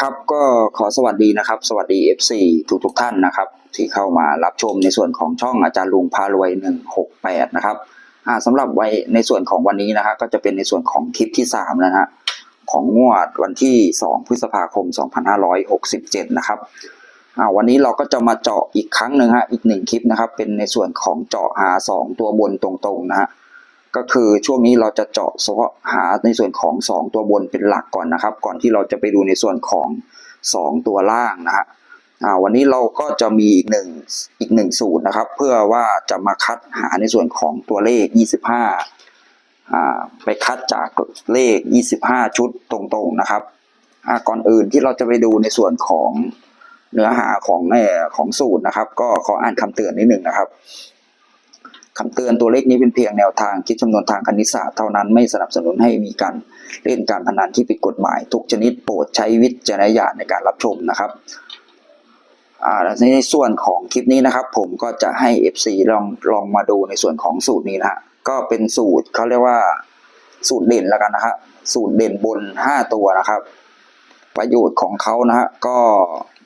ครับก็ขอสวัสดีนะครับ สวัสดี FC ทุกทุกท่านนะครับ ที่เข้ามารับชมในส่วนของช่องอาจารย์ลุงพารวย 168 นะครับสำหรับไว้ในส่วนของวันนี้นะครับก็จะเป็นในส่วนของคลิปที่3นะฮะของงวดวันที่ 2 พฤษภาคม 2567 นะครับวันนี้เราก็จะมาเจาะอีกครั้งหนึ่งฮะอีกหนึ่งคลิปนะครับ เป็นในส่วนของเจาะหา2ตัวบนตรงๆนะฮะ ก็คือช่วงนี้เราจะเจาะเฉพาะหาในส่วนของ 2 ตัวบนเป็นหลักก่อนนะครับ ก่อนที่เราจะไปดูในส่วนของ 2 ตัวล่างนะฮะวันนี้เราก็จะมีอีกหนึ่งอีกหนึ่งสูตรนะครับ เพื่อว่าจะมาคัดหาในส่วนของตัวเลข 25อ่าไปคัดจากเลข 25 ชุดตรงๆนะครับก่อนอื่นที่เราจะไปดูในส่วนของเนื้อหาของเอ่ของสูตรนะครับ ก็ขออ่านคำเตือนนิดหนึ่งนะครับ คำเตือนตัวเลขนี้เป็นเพียงแนวทางคิดจำนวนทางคณิตศาสตร์เท่านั้นไม่สนับสนุนให้มีการเล่นการพนันที่ผิดกฎหมาย ทุกชนิดโปรดใช้วิจารณญาณในการรับชมนะครับในส่วนของคลิปนี้นะครับ ผมก็จะให้ FC ลองลองมาดูในส่วนของสูตรนี้นะฮะก็เป็นสูตรเขาเรียกว่าสูตรเด่นแล้วกันนะฮะสูตรเด่นบน 5 ตัวนะครับ ประโยชน์ของเขานะฮะก็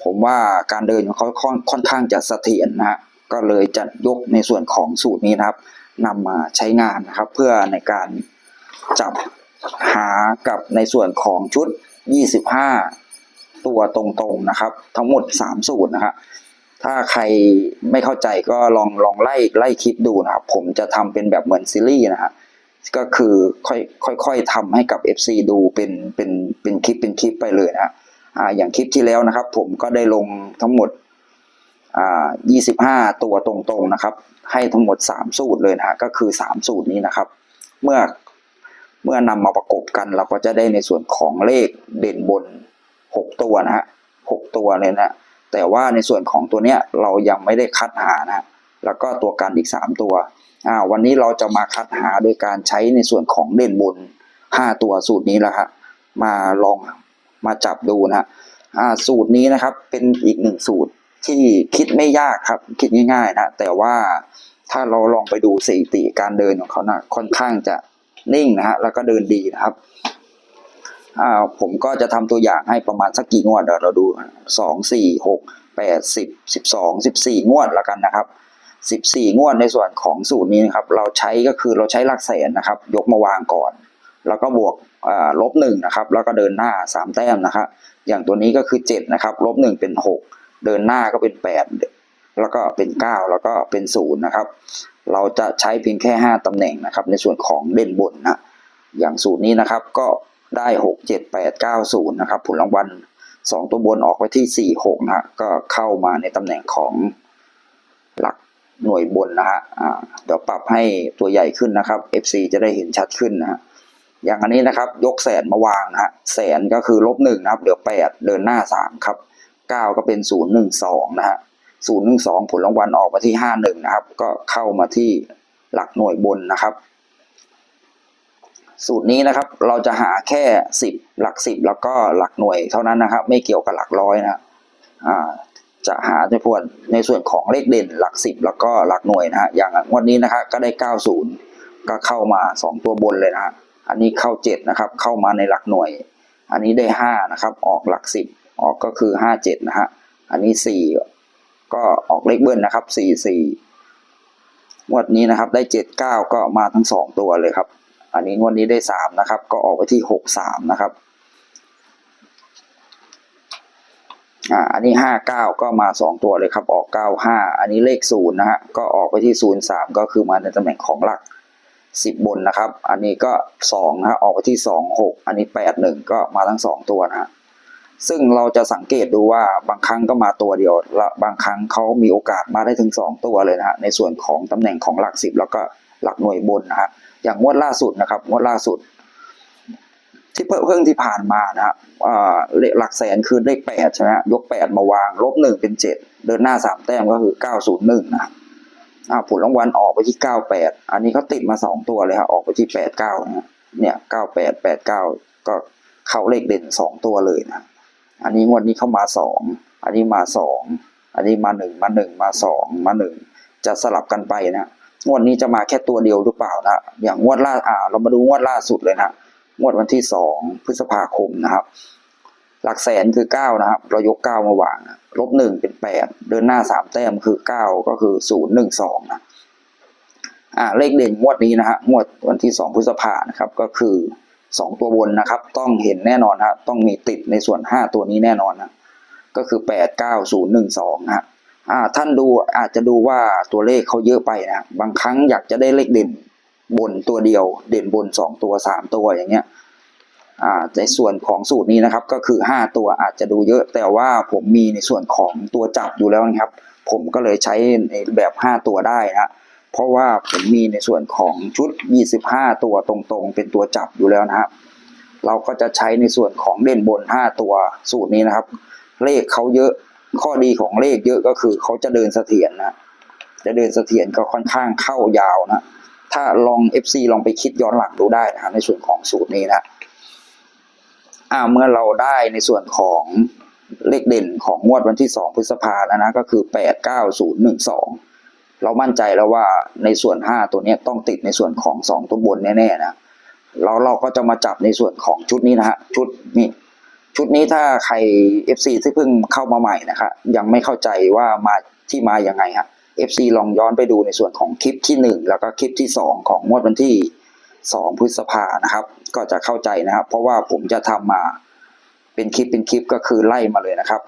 ผมว่าการเดินของเขาค่อนค่อนข้างจะเสถียรนะฮะ ก็เลยจะยกในส่วนของสูตรนี้นะครับนำมาใช้งานนะครับ เพื่อในการจับหากับในส่วนของชุด 25 ตัวตรงๆนะครับ ทั้งหมด 3 สูตรนะฮะถ้าใครไม่เข้าใจก็ลองลองไล่ไล่คลิปดูนะครับ ผมจะทำเป็นแบบเหมือนซีรีส์นะฮะก็คือค่อยค่อยๆทำให้กับ FC ดูเป็นเป็นเป็นคลิปเป็นคลิปไปเลยนะอ่าอย่างคลิปที่แล้วนะครับ ผมก็ได้ลงทั้งหมด 25 ตัวตรงๆนะครับ ให้ทั้งหมด 3 สูตรเลยนะก็คือ 3 สูตรนี้นะครับ เมื่อเมื่อนำมาประกบกันเราก็จะได้ในส่วนของเลขเด่นบน 6 ตัวนะฮะ6ตัวเลยนะแต่ว่าในส่วนของตัวเนี้ยเรายังไม่ได้คัดหานะแล้วก็ตัวกันอีก 3 ตัวอ่าวันนี้เราจะมาคัดหาโดยการใช้ในส่วนของเด่นบน 5 ตัวสูตรนี้แหละครับมาลองมาจับดูนะฮะอ่าสูตรนี้นะครับเป็นอีกหนึ่งสูตร ที่คิดไม่ยากครับ คิดง่ายๆนะแต่ว่าถ้าเราลองไปดูสถิติการเดินของเขานะค่อนข้างจะนิ่งนะฮะแล้วก็เดินดีนะครับอ่าผมก็จะทำตัวอย่างให้ประมาณสักกี่งวดเดี๋ยวเราดูสองสี่หกแปดสิบสิบสองสิบสี่งวดแล้วกันนะครับสิบสี่งวดในส่วนของสูตรนี้นะครับ เราใช้ก็คือเราใช้หลักแสนนะครับ ยกมาวางก่อน แล้วก็บวกอ่าลบหนึ่งนะครับ แล้วก็เดินหน้าสามแต้มนะครับอย่างตัวนี้ก็คือเจ็ดนะครับลบหนึ่งเป็นหก เดินหน้าก็เป็นแปดแล้วก็เป็นเก้าแล้วก็เป็นศูนย์นะครับ เราจะใช้เพียงแค่ห้าตำแหน่งนะครับ ในส่วนของเด่นบนนะอย่างสูตรนี้นะครับก็ได้หกเจ็ดแปดเก้าศูนย์นะครับผลรางวัลสองตัวบนออกไปที่สี่หกนะฮะก็เข้ามาในตำแหน่งของหลักหน่วยบนนะฮะอ่าเดี๋ยวปรับให้ตัวใหญ่ขึ้นนะครับ FC จะได้เห็นชัดขึ้นนะฮะอย่างอันนี้นะครับยกแสนมาวางนะฮะแสนก็คือลบหนึ่งนะครับเหลือแปดเดินหน้าสามครับ เก้าก็เป็นศูนย์หนึ่งสองนะฮะศูนย์หนึ่งสองผลรางวัลออกมาที่ห้าหนึ่งนะครับ ก็เข้ามาที่หลักหน่วยบนนะครับ สูตรนี้นะครับเราจะหาแค่สิบหลักสิบแล้วก็หลักหน่วยเท่านั้นนะครับ ไม่เกี่ยวกับหลักร้อยนะอ่าจะหาในพวกในส่วนของเลขเด่นหลักสิบแล้วก็หลักหน่วยนะฮะอย่างงวันนี้นะครับก็ได้เก้าศูนย์ก็เข้ามาสองตัวบนเลยนะฮะอันนี้เข้าเจ็ดนะครับ เข้ามาในหลักหน่วย อันนี้ได้ห้านะครับ ออกหลักสิบ ออกก็คือห้าเจ็ดนะฮะ อันนี้สี่ก็ออกเลขเบิ้ลนะครับสี่สี่งวดนี้นะครับได้เจ็ดเก้าก็มาทั้งสองตัวเลยครับ อันนี้งวดนี้ได้สามนะครับ ก็ออกไปที่หกสามนะครับอ่าอันนี้ห้าเก้าก็มาสองตัวเลยครับ ออกเก้าห้าอันนี้เลขศูนย์นะฮะก็ออกไปที่ศูนย์สามก็คือมาในตำแหน่งของหลักสิบบนนะครับ อันนี้ก็สองนะฮะออกไปที่สองหกอันนี้แปดหนึ่งก็มาทั้งสองตัวนะฮะ ซึ่งเราจะสังเกตดูว่าบางครั้งก็มาตัวเดียวและบางครั้งเขามีโอกาสมาได้ถึงสองตัวเลยนะฮะในส่วนของตำแหน่งของหลักสิบแล้วก็หลักหน่วยบนนะฮะอย่างงวดล่าสุดนะครับงวดล่าสุด ที่เพิ่งที่ผ่านมานะครับหลักแสนคือเลขแปดใช่ไหมยกแปดมาวางลบหนึ่งเป็นเจ็ดเดินหน้าสามแต้มก็คือเก้าศูนย์หนึ่งนะครับอ่าผลรางวัลออกไปที่เก้าแปดอันนี้เขาติดมาสองตัวเลยครับออกไปที่แปดเก้านะเนี่ยเก้าแปดแปดเก้าก็เข้าเลขเด่นสองตัวเลยนะ อันนี้งวดนี้เข้ามาสองอันนี้มาสองอันนี้มาหนึ่งมาหนึ่งมาสองมาหนึ่งจะสลับกันไปนะงวดนี้จะมาแค่ตัวเดียวหรือเปล่านะอย่างงวดล่าอ่า เรามาดูงวดล่าสุดเลยนะงวดวันที่สองพฤษภาคมนะครับ หลักแสนคือเก้านะครับ เรายกเก้ามาวางลบหนึ่งเป็นแปดเดินหน้าสามแต้มคือเก้าก็คือศูนย์หนึ่งสองนะอ่าเลขเด่นงวดนี้นะฮะงวดวันที่สองพฤษภานะครับก็คือ สองตัวบนนะครับ ต้องเห็นแน่นอนฮะต้องมีติดในส่วนห้าตัวนี้แน่นอนนะก็คือแปดเก้าศูนย์หนึ่งสองนะฮะอ่าท่านดูอาจจะดูว่าตัวเลขเขาเยอะไปนะบางครั้งอยากจะได้เลขเด่นบนตัวเดียว เด่นบนสองตัวสามตัวอย่างเงี้ยอ่าในส่วนของสูตรนี้นะครับก็คือห้าตัวอาจจะดูเยอะแต่ว่าผมมีในส่วนของตัวจับอยู่แล้วนะครับ ผมก็เลยใช้ในแบบห้าตัวได้นะ เพราะว่าผมมีในส่วนของชุด 25 ตัวตรงๆ เป็นตัวจับอยู่แล้วนะครับ เราก็จะใช้ในส่วนของเด่นบน 5 ตัวสูตรนี้นะครับ เลขเขาเยอะข้อดีของเลขเยอะก็คือเขาจะเดินเสถียรนะจะเดินเสถียรก็ค่อนข้างเข้ายาวนะถ้าลอง FC ลองไปคิดย้อนหลังดูได้นะครับในส่วนของสูตรนี้นะอ่าเมื่อเราได้ในส่วนของเลขเด่นของงวดวันที่ 2 พฤษภาแล้วนะก็คือ 89012 เรามั่นใจแล้วว่าในส่วน 5 ตัวนี้ต้องติดในส่วนของ 2 ตัวบนแน่ๆนะเราเราก็จะมาจับในส่วนของชุดนี้นะฮะชุดนี้ชุดนี้ถ้าใคร FC ที่เพิ่งเข้ามาใหม่นะครับยังไม่เข้าใจว่ามาที่มาอยังไงฮะ FC ลองย้อนไปดูในส่วนของคลิปที่ 1 แล้วก็คลิปที่ 2 ของงวดวันที่ 2 พฤษภานะครับ ก็จะเข้าใจนะครับ เพราะว่าผมจะทำมา เป็นคลิปเป็นคลิปก็คือไล่มาเลยนะครับ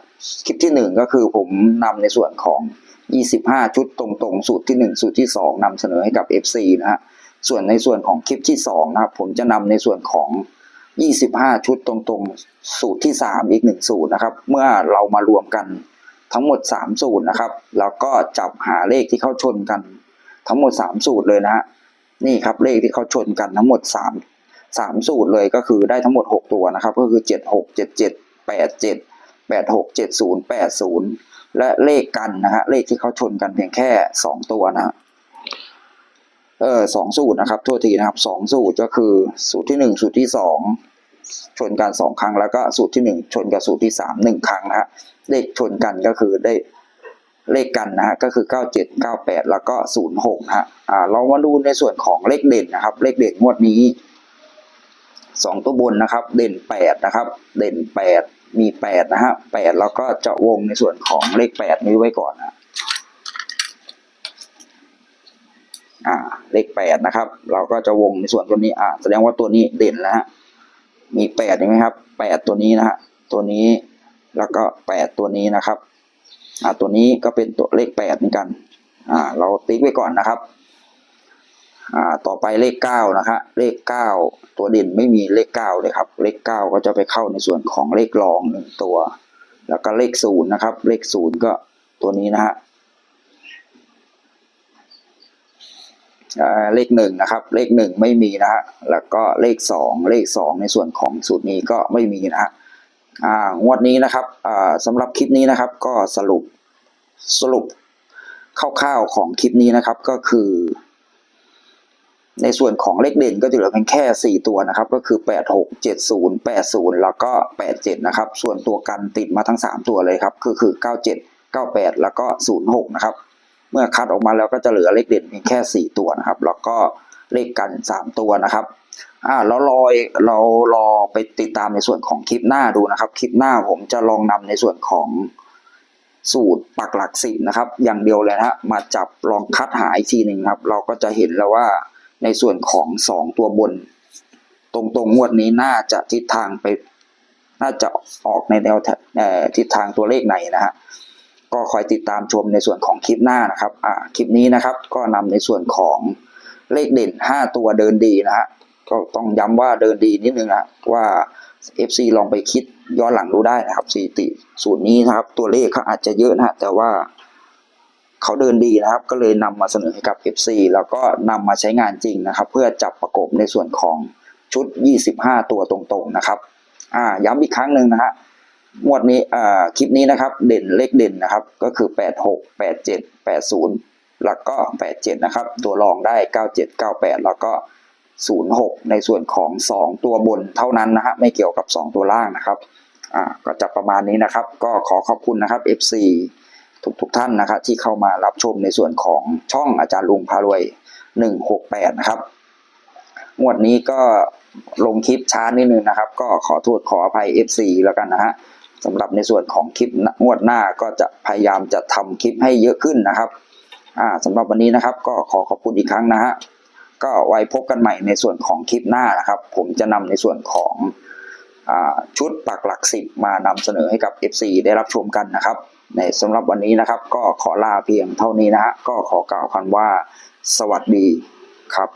คลิปที่ 1 ก็คือผมนำในส่วนของ 25 ชุดตรงๆ สูตรที่ 1 สูตรที่ 2นำเสนอให้กับ FC นะฮะส่วนในส่วนของคลิปที่2นะครับผมจะนำในส่วนของ 25 ชุดตรงๆ สูตรที่ 3 อีก 1 สูตรนะครับ เมื่อเรามารวมกันทั้งหมด 3 สูตรนะครับ แล้วก็จับหาเลขที่เข้าชนกันทั้งหมด 3 สูตรเลยนะฮะนี่ครับเลขที่เขาชนกันทั้งหมด 3 3สูตรเลยก็คือได้ทั้งหมด 6 ตัวนะครับ ก็คือ 7 6 7 7 8 7 8 6 7 0 8 0 และเลขกันนะฮะเลขที่เขาชนกันเพียงแค่ 2 ตัวนะเออสองสูตรนะครับโทษทีนะครับสองสูตรก็คือสูตรที่หนึ่งสูตรที่สองชนกันสองครั้ง แล้วก็สูตรที่หนึ่งชนกับสูตรที่สามหนึ่งครั้งนะฮะเลขชนกันก็คือได้เลขกันนะฮะก็คือเก้าเจ็ดเก้าแปดแล้วก็ศูนย์หกนะฮะอ่าเรามาดูในส่วนของเลขเด่นนะครับ เลขเด่นงวดนี้ สองตัวบนนะครับ เด่นแปดนะครับ เด่นแปดมีแปดนะฮะแปดแล้วก็จะวงในส่วนของเลขแปดนี้ไว้ก่อนนะอ่าเลขแปดนะครับ เราก็จะวงในส่วนตัวนี้อ่าแสดงว่าตัวนี้เด่นแล้วฮะมีแปดใช่ไหมครับแปดตัวนี้นะฮะตัวนี้แล้วก็แปดตัวนี้นะครับอ่าตัวนี้ก็เป็นตัวเลขแปดเหมือนกันอ่าเราติ๊กไว้ก่อนนะครับ อ่าต่อไปเลขเก้านะฮะเลขเก้าตัวเด่นไม่มีเลขเก้าเลยครับ เลขเก้าก็จะไปเข้าในส่วนของเลขรองหนึ่งตัว แล้วก็เลขศูนย์นะครับ เลขศูนย์ก็ตัวนี้นะฮะเลขหนึ่งนะครับ เลขหนึ่งไม่มีนะฮะแล้วก็เลขสองเลขสองในส่วนของสูตรนี้ก็ไม่มีนะฮะงวดนี้นะครับสำหรับคลิปนี้นะครับก็สรุปสรุปคร่าวๆของคลิปนี้นะครับก็คือ ในส่วนของเลขเด่นก็จะเหลือเพียงแค่สี่ตัวนะครับ ก็คือแปดหกเจ็ดศูนย์แปดศูนย์แล้วก็แปดเจ็ดนะครับ ส่วนตัวกันติดมาทั้งสามตัวเลยครับคือคือเก้าเจ็ดเก้าแปดแล้วก็ศูนย์หกนะครับ เมื่อคัดออกมาแล้วก็จะเหลือเลขเด่นเพียงแค่สี่ตัวนะครับ แล้วก็เลขกันสามตัวนะครับอ่าแล้วรอยเรารอไปติดตามในส่วนของคลิปหน้าดูนะครับ คลิปหน้าผมจะลองนำในส่วนของสูตรปักหลักสิบนะครับ อย่างเดียวเลยนะฮะมาจับลองคัดหาอีกทีหนึ่งครับ เราก็จะเห็นแล้วว่า ในส่วนของสองตัวบน ตรงๆงวดนี้น่าจะทิศทางไป น่าจะออกในแนวทิศทางตัวเลขไหนนะฮะก็คอยติดตามชมในส่วนของคลิปหน้านะครับอ่าคลิปนี้นะครับก็นำในส่วนของเลขเด่น 5 ตัวเดินดีนะฮะก็ต้องย้ำว่าเดินดีนิดนึงนะว่า FC ลองไปคิดย้อนหลังดูได้นะครับสถิติสูตรนี้นะครับ ตัวเลขเขาอาจจะเยอะนะฮะแต่ว่า เขาเดินดีนะครับ ก็เลยนำมาเสนอให้กับ FC แล้วก็นำมาใช้งานจริงนะครับ เพื่อจับประกบในส่วนของชุด 25 ตัวตรงๆนะครับอ่าย้ำอีกครั้งหนึ่งนะฮะงวดนี้อ่าคลิปนี้นะครับ เด่นเลขเด่นนะครับ ก็คือ 8 6 8 7 8 0 แล้วก็ 8 7 นะครับ ตัวรองได้ 9 7 9 8 แล้วก็ 0 6 ในส่วนของ 2 ตัวบนเท่านั้นนะฮะไม่เกี่ยวกับ 2 ตัวล่างนะครับอ่าก็จะประมาณนี้นะครับ ก็ขอขอบคุณนะครับ FC ทุกทุกๆท่านนะครับที่เข้ามารับชมในส่วนของช่องอาจารย์ลุงพารวย 168 นะครับงวดนี้ก็ลงคลิปช้านิดนึงนะครับ ก็ขอโทษขออภัย FC แล้วกันนะฮะสำหรับในส่วนของคลิปงวดหน้าก็จะพยายามจะทำคลิปให้เยอะขึ้นนะครับอ่าสำหรับวันนี้นะครับก็ขอขอบคุณอีกครั้งนะฮะก็ไว้พบกันใหม่ในส่วนของคลิปหน้านะครับ ผมจะนำในส่วนของอชุดปักหลักสิบมานำเสนอให้กับ FC ได้รับชมกันนะครับ ในสำหรับวันนี้นะครับ ก็ขอลาเพียงเท่านี้นะฮะก็ขอกล่าวคำว่า สวัสดีครับ